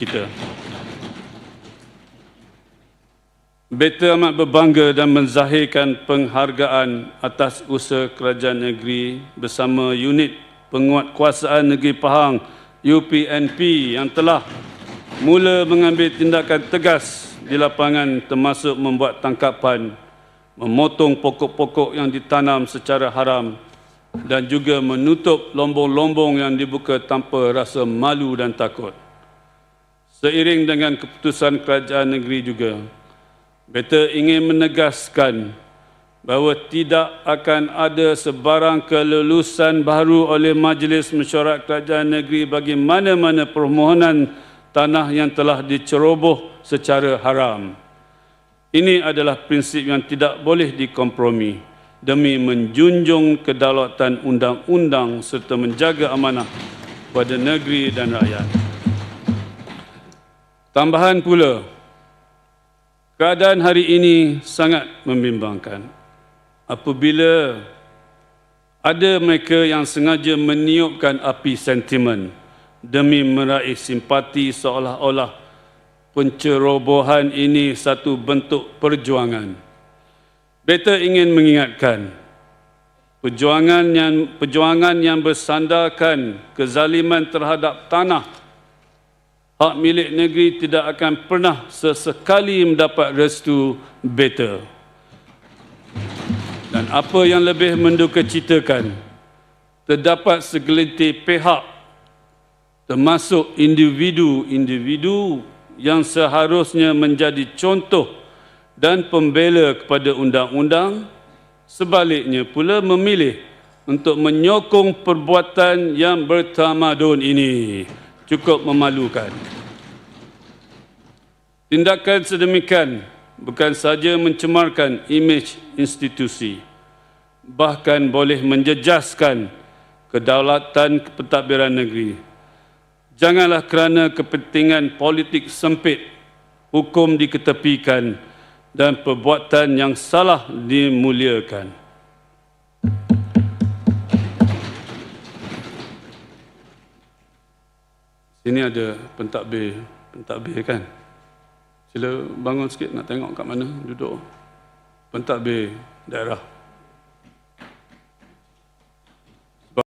kita. Beta amat berbangga dan menzahirkan penghargaan atas usaha kerajaan negeri bersama unit penguatkuasaan negeri Pahang UPNP yang telah mula mengambil tindakan tegas di lapangan termasuk membuat tangkapan, memotong pokok-pokok yang ditanam secara haram dan juga menutup lombong-lombong yang dibuka tanpa rasa malu dan takut. Seiring dengan keputusan kerajaan negeri juga, Beta ingin menegaskan bahawa tidak akan ada sebarang kelulusan baru oleh Majlis Mesyuarat Kerajaan Negeri bagi mana-mana permohonan tanah yang telah diceroboh secara haram. Ini adalah prinsip yang tidak boleh dikompromi demi menjunjung kedaulatan undang-undang serta menjaga amanah pada negeri dan rakyat. Tambahan pula, Keadaan hari ini sangat membimbangkan. Apabila ada mereka yang sengaja meniupkan api sentimen demi meraih simpati seolah-olah pencerobohan ini satu bentuk perjuangan. Beta ingin mengingatkan perjuangan yang perjuangan yang bersandarkan kezaliman terhadap tanah hak milik negeri tidak akan pernah sesekali mendapat restu beta. Dan apa yang lebih menduka citakan, terdapat segelintir pihak termasuk individu-individu yang seharusnya menjadi contoh dan pembela kepada undang-undang sebaliknya pula memilih untuk menyokong perbuatan yang bertamadun ini cukup memalukan. Tindakan sedemikian bukan saja mencemarkan imej institusi, bahkan boleh menjejaskan kedaulatan kepentadbiran negeri. Janganlah kerana kepentingan politik sempit, hukum diketepikan dan perbuatan yang salah dimuliakan. Sini ada pentadbir, pentadbir kan? Sila bangun sikit nak tengok kat mana duduk. Pentadbir daerah.